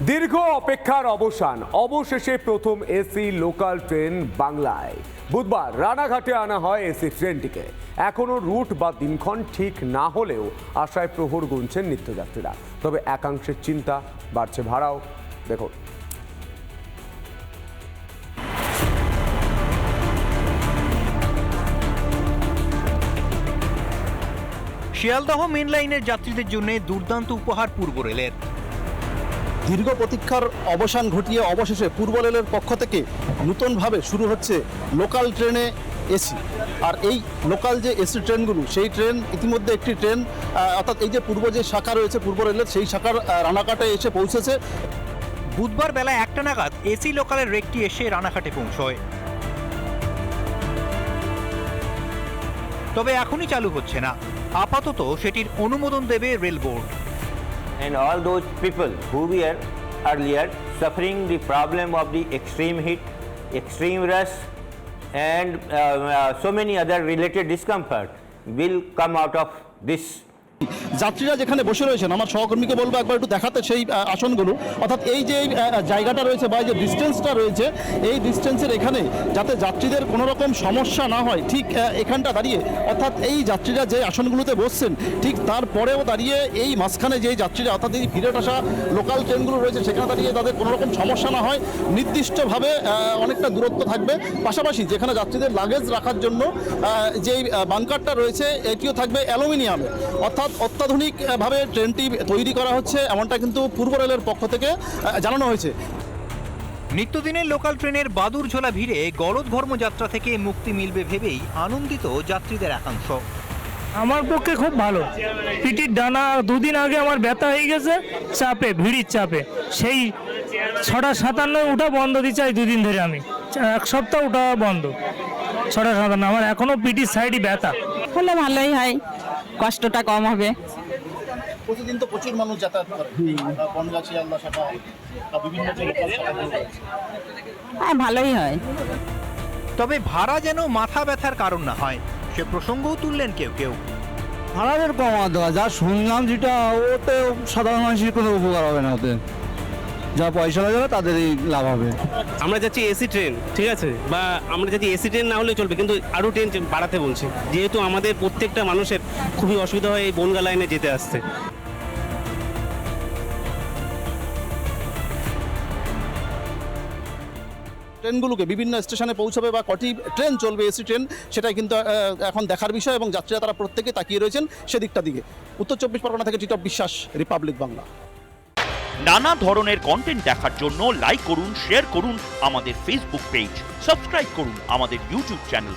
দীর্ঘ অপেক্ষার অবসান। অবশেষে প্রথম এসি লোকাল ট্রেন বাংলায়। বুধবার রানাঘাটে আনা হয় এসি ট্রেনটিকে। এখনও রুট বা দিনক্ষণ ঠিক না হলেও আশায় প্রহর গুনছেন নিত্যযাত্রীরা। তবে একাংশের চিন্তা বাড়ছে ভাড়াও। দেখুন। শিয়ালদহ মেন লাইনের যাত্রীদের জন্য দুর্দান্ত উপহার পূর্ব রেলের। দীর্ঘ প্রতীক্ষার অবসান ঘটিয়ে অবশেষে পূর্ব রেলের পক্ষ থেকে নতুনভাবে শুরু হচ্ছে লোকাল ট্রেনে এসি। আর এই লোকাল যে এসি ট্রেনগুলো, সেই ট্রেন ইতিমধ্যে একটি ট্রেন অর্থাৎ এই যে পূর্ব যে শাখা রয়েছে পূর্ব রেলের, সেই শাখার রানাঘাটে এসে পৌঁছেছে। বুধবার বেলা একটা নাগাদ এসি লোকালের রেকটি এসে রানাঘাটে পৌঁছয়। তবে এখনই চালু হচ্ছে না। আপাতত সেটির অনুমোদন দেবে rail board. And all those people who were earlier suffering the problem of the extreme heat, extreme rush, and uh, uh, so many other related discomfort will come out of this যাত্রীরা যেখানে বসে রয়েছেন আমার সহকর্মীকে বলব একবার একটু দেখাতে সেই আসনগুলো। অর্থাৎ এই যে জায়গাটা রয়েছে বা যে ডিস্টেন্সটা রয়েছে এই ডিস্টেন্সের এখানে যাতে যাত্রীদের কোনো রকম সমস্যা না হয় ঠিক এখানটা দাঁড়িয়ে অর্থাৎ এই যাত্রীরা যে আসনগুলোতে বসছেন ঠিক তারপরেও দাঁড়িয়ে এই মাঝখানে যে যাত্রীরা অর্থাৎ এই ফিরে আসা লোকাল ট্রেনগুলো রয়েছে সেখানে দাঁড়িয়ে তাদের কোনো রকম সমস্যা না হয় নির্দিষ্টভাবে অনেকটা দূরত্ব থাকবে। পাশাপাশি যেখানে যাত্রীদের লাগেজ রাখার জন্য আহ, যে বাংকারটা রয়েছে এটিও থাকবে অ্যালুমিনিয়ামে। অর্থাৎ অত্যাধুনিকভাবে ট্রেনটি তৈরি করা হচ্ছে এমনটা কিন্তু পূর্ব রেলের পক্ষ থেকে জানানো হয়েছে। নিত্যদিনের লোকাল ট্রেনের বাদুর ঝোলা ভিড়ে গলদ যাত্রা থেকে মুক্তি মিলবে ভেবেই আনন্দিত যাত্রীদের একাংশ। আমার পক্ষে খুব ভালো। পিটির ডানা দুদিন আগে আমার ব্যথা হয়ে গেছে চাপে ভিড়ির চাপে। সেই ছটা সাতান্ন উঠা বন্ধ দিতে চাই দুদিন ধরে আমি। এক সপ্তাহ উঠা বন্ধ। ছটা সাতান্ন আমার এখনও পিটির সাইডই ব্যথা। হলে ভালোই হয়। কষ্টটা কম হবে। প্রতিদিন তো প্রচুর মানুষ যাতায়াত করে। শাখা বিভিন্ন। হ্যাঁ ভালোই হয়। তবে ভাড়া যেন মাথা ব্যথার কারণ না হয় সে প্রসঙ্গও তুললেন কেউ কেউ। ভাড়াদের কমা দেওয়া যা শুনলাম যেটা ওতে সাধারণ মানুষের কোনো উপকার হবে না ওতে। যা পয়সা যাবে তাদেরই লাভ হবে। আমরা যাচ্ছি এসি ট্রেন ঠিক আছে? বা আমরা যাচ্ছি এসি ট্রেন না হলে চলবে কিন্তু আরও ট্রেন বাড়াতে বলছে। যেহেতু আমাদের প্রত্যেকটা মানুষের খুবই অসুবিধা হয় এই বনগা লাইনে যেতে আসতে। ট্রেনগুলোকে বিভিন্ন স্টেশনে পৌঁছাবে বা কটি ট্রেন চলবে এসি ট্রেন সেটাই কিন্তু এখন দেখার বিষয় এবং যাত্রীরা তারা প্রত্যেকে তাকিয়ে রয়েছেন সেদিকটা দিকে। উত্তর চব্বিশ পরগনা থেকে টিটপ বিশ্বাস রিপাবলিক বাংলা। নানা ধরনের কন্টেন্ট দেখার জন্য লাইক করুন শেয়ার করুন আমাদের ফেসবুক পেজ সাবস্ক্রাইব করুন আমাদের ইউটিউব চ্যানেল